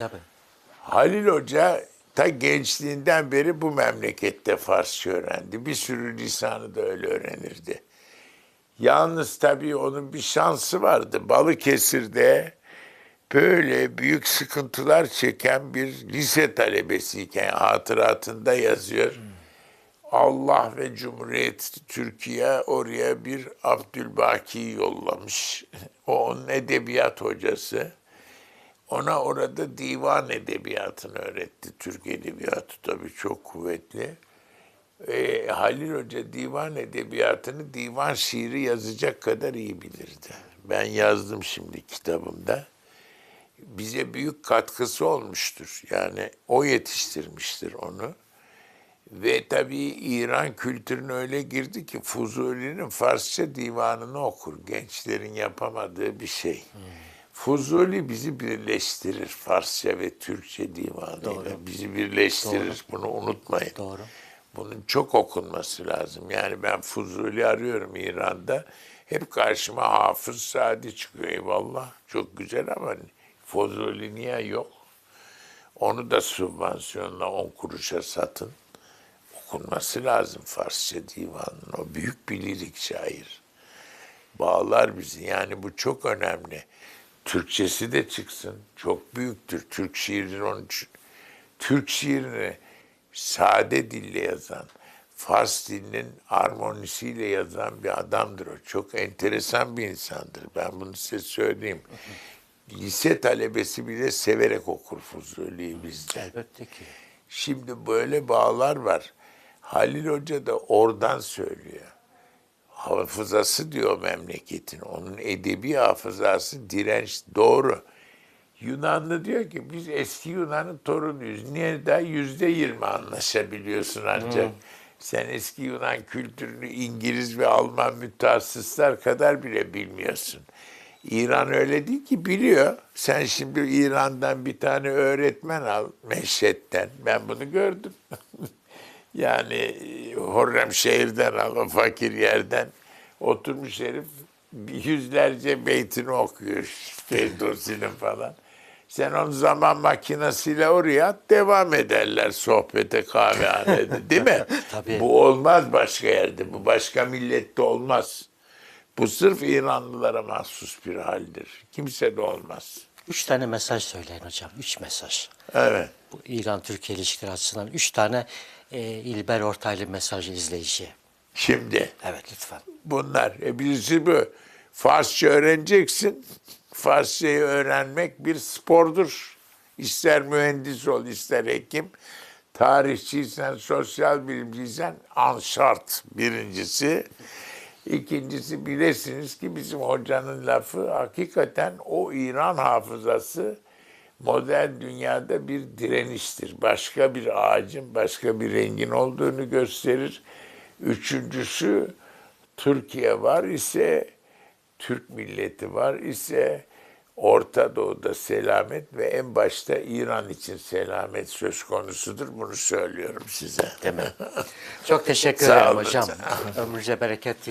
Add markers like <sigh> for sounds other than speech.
Tabii. Halil Hoca ta gençliğinden beri bu memlekette Farsça öğrendi. Bir sürü lisanı da öyle öğrenirdi. Yalnız tabii onun bir şansı vardı. Balıkesir'de böyle büyük sıkıntılar çeken bir lise talebesiyken hatıratında yazıyor. Allah ve Cumhuriyet Türkiye oraya bir Abdülbaki yollamış. <laughs> O onun edebiyat hocası. Ona orada divan edebiyatını öğretti. Türk edebiyatı tabii çok kuvvetli. Ee, Halil Hoca divan edebiyatını divan şiiri yazacak kadar iyi bilirdi. Ben yazdım şimdi kitabımda. Bize büyük katkısı olmuştur. Yani o yetiştirmiştir onu. Ve tabii İran kültürüne öyle girdi ki Fuzuli'nin Farsça divanını okur. Gençlerin yapamadığı bir şey. Fuzuli bizi birleştirir Farsça ve Türkçe divanıyla. Doğru. Bizi birleştirir. Bunu unutmayın. Doğru. Bunun çok okunması lazım. Yani ben Fuzuli arıyorum İran'da. Hep karşıma Hafız Sadi çıkıyor. Eyvallah. Çok güzel ama Fuzuli niye yok? Onu da sübvansiyonla 10 kuruşa satın. Okunması lazım Farsça divanının. O büyük bir lirik şair. Bağlar bizi. Yani bu çok önemli. Türkçesi de çıksın. Çok büyüktür. Türk şiirini onun için. Türk şiirini sade dille yazan, Fars dilinin armonisiyle yazan bir adamdır o. Çok enteresan bir insandır. Ben bunu size söyleyeyim. Lise talebesi bile severek okur Fuzuli'yi bizde. Elbette ki. Şimdi böyle bağlar var. Halil Hoca da oradan söylüyor. Hafızası diyor memleketin. Onun edebi hafızası direnç doğru. Yunanlı diyor ki biz eski Yunan'ın torunuyuz. Niye daha yüzde yirmi anlaşabiliyorsun ancak. Sen eski Yunan kültürünü İngiliz ve Alman mütehassıslar kadar bile bilmiyorsun. İran öyle değil ki biliyor. Sen şimdi İran'dan bir tane öğretmen al Meşhed'den. Ben bunu gördüm. <laughs> yani Horrem şehirden al o fakir yerden. Oturmuş herif yüzlerce beytini okuyor. <laughs> Ferdowsi'nin falan. Sen onu zaman makinesiyle oraya at, devam ederler sohbete kahvehanede <laughs> değil mi? Tabii. Bu olmaz başka yerde. Bu başka millette olmaz. Bu sırf İranlılara mahsus bir haldir. Kimse de olmaz. Üç tane mesaj söyleyin hocam. Üç mesaj. Evet. Bu İran-Türkiye ilişkileri açısından üç tane e, İlber Ortaylı mesaj izleyici. Şimdi Evet lütfen. bunlar. E birisi bu. Farsça öğreneceksin. Farsçayı öğrenmek bir spordur. İster mühendis ol, ister hekim. Tarihçiysen, sosyal bilimciysen an şart birincisi. İkincisi bilesiniz ki bizim hocanın lafı hakikaten o İran hafızası modern dünyada bir direniştir. Başka bir ağacın başka bir rengin olduğunu gösterir. Üçüncüsü Türkiye var ise Türk milleti var ise Orta Doğu'da selamet ve en başta İran için selamet söz konusudur. Bunu söylüyorum size. Değil mi? Çok teşekkür ederim hocam. Ömrünüze bereket